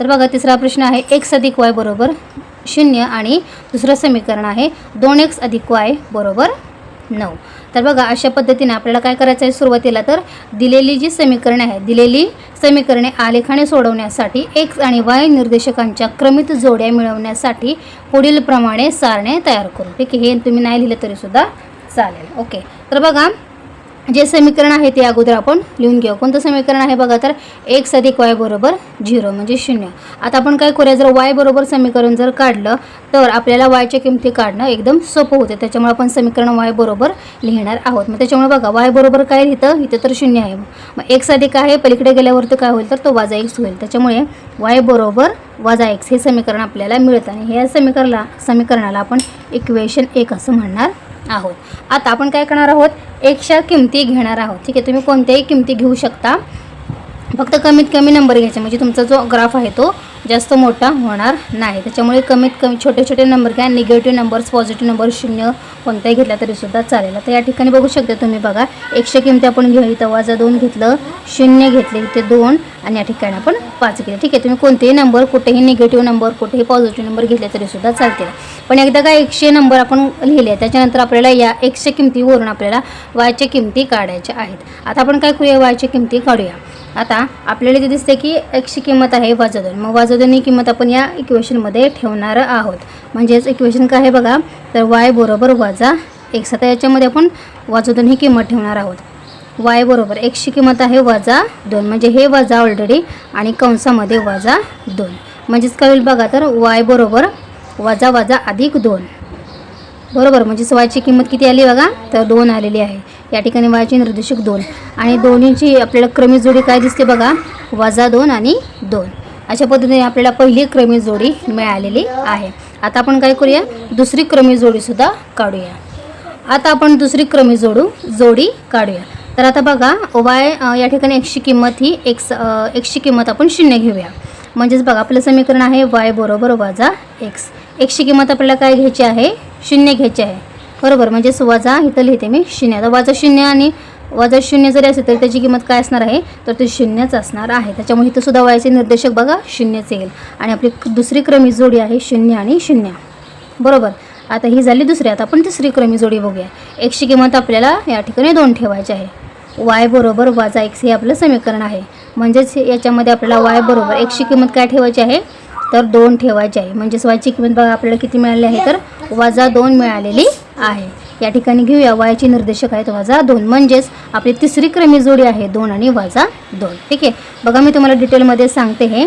तर बघा तिसरा प्रश्न आहे एक्स अधिक वाय बरोबर शून्य आणि दुसरं समीकरण आहे दोन एक्स अधिक वाय बरोबर नऊ. तर बघा अशा पद्धतीने आपल्याला काय करायचं आहे सुरुवातीला तर दिलेली जी समीकरणे आहेत दिलेली समीकरणे आलेखाने सोडवण्यासाठी एक्स आणि वाय निर्देशकांच्या क्रमित जोड्या मिळवण्यासाठी पुढील प्रमाणे सारणे तयार करू. ठीक आहे? हे तुम्ही नाही लिहिलं तरीसुद्धा चालेल. ओके. तर बघा जे समीकरण आहे ते अगोदर आपण लिहून घेऊ. कोणतं समीकरण आहे बघा तर एक्स अधिक वाय बरोबर झिरो म्हणजे शून्य. आता आपण काय करूया? जर वाय बरोबर समीकरण जर काढलं तर आपल्याला वायच्या किमती काढणं एकदम सोपं होतं. त्याच्यामुळे आपण समीकरण वाय बरोबर लिहिणार आहोत. मग त्याच्यामुळे बघा वाय बरोबर काय लिहितं? इथं तर शून्य आहे. मग एक्स अधिक आहे पलीकडे गेल्यावर तर काय होईल? तर तो वाजा एक्स होईल. त्याच्यामुळे वाय बरोबर वजा एक्स हे समीकरण आपल्याला मिळतं. आणि ह्या समीकरणाला समीकरणाला आपण इक्वेशन एक असं म्हणणार आहोत. आता आपण काय करणार आहोत? एकशा किमती घेणार आहोत. ठीक आहे तुम्ही कोणत्याही किमती घेऊ शकता. फक्त कमीत कमी नंबर घ्यायचे म्हणजे तुमचा जो ग्राफ आहे तो जास्त मोठा होणार नाही. त्याच्यामुळे कमीत कमी छोटे छोटे नंबर घ्या. निगेटिव्ह नंबर्स पॉझिटिव्ह नंबर शून्य कोणताही घेतला तरीसुद्धा चालेल. तर या ठिकाणी बघू शकता तुम्ही बघा. एकशे किमती आपण घेऊ इथं. वाजा दोन घेतलं शून्य घेतले इथे दोन आणि या ठिकाणी आपण पाच घेतले. ठीक आहे तुम्ही कोणतेही नंबर कुठेही निगेटिव्ह नंबर कुठेही पॉझिटिव्ह नंबर घेतले तरीसुद्धा चालतील. पण एकदा का एकशे नंबर आपण लिहिले त्याच्यानंतर आपल्याला या एकशे किमतीवरून आपल्याला वायच्या किमती काढायच्या आहेत. आता आपण काय करूया? वायच्या किमती काढूया. आता आपल्याला इथे दिसते की एकशे किंमत आहे वाजा दोन. मग वाजा दोन ही किंमत आपण या इक्वेशनमध्ये ठेवणार आहोत. म्हणजेच इक्वेशन काय आहे बघा तर वाय बरोबर वजा एक्स आता याच्यामध्ये आपण वाजा दोन ही किंमत ठेवणार आहोत. वाय बरोबर एक्सची किंमत आहे वजा दोन. म्हणजे हे वजा ऑलरेडी आणि कंसामध्ये वजा दोन. म्हणजेच काय होईल बघा तर वाय बरोबर वजा वजा अधिक दोन. बरोबर म्हणजेच वायची किंमत किती आली बघा तर दोन आलेली आहे. या ठिकाणी वायची निर्देशक दोन. आणि दोन्हीची आपल्याला क्रमिक जोडी काय दिसते बघा वजा दोन आणि दोन. अशा पद्धतीने आपल्याला पहिली क्रमी जोडी मिळालेली आहे. आता आपण काय करूया? दुसरी क्रमी जोडीसुद्धा काढूया. आता आपण दुसरी क्रमी जोडू जोडी काढूया. तर आता बघा वाय या ठिकाणी एक्सची किंमत ही एक्स एक्सची किंमत आपण शून्य घेऊया. म्हणजेच बघा आपलं समीकरण आहे वाय बरोबर वजा एक्स एक्सची किंमत आपल्याला काय घ्यायची आहे? शून्य घ्यायची आहे. बरोबर म्हणजेच वजा इथं लिहिते मी शून्य. आता वजा शून्य आणि वजा शून्य जरी असेल तरी त्याची किंमत काय असणार आहे? तर ते शून्यच असणार आहे. त्याच्यामुळे इथं सुद्धा वायचे निर्देशक बघा शून्यच येईल. आणि आपली दुसरी क्रमी जोडी आहे शून्य आणि शून्य. बरोबर? आता ही झाली दुसरी आता आपण तिसरी क्रमी जोडी बघूया. एकशी किंमत आपल्याला या ठिकाणी दोन ठेवायची आहे. वाय बरोबर वजा एक्स हे आपलं समीकरण आहे. म्हणजेच याच्यामध्ये आपल्याला वाय बरोबर एकशी किंमत काय ठेवायची आहे? तर दोन ठेवायची आहे. म्हणजेच वायची किंमत बघा आपल्याला किती मिळाली आहे? तर वजा दोन मिळालेली आहे. या ठिकाणी घेऊया. वायचे निर्देशक आहेत वजा दोन. म्हणजेच आपली तिसरी क्रमी जोडी आहे दोन आणि वजा दोन. ठीक आहे? बघा मी तुम्हाला डिटेलमध्ये सांगते हे.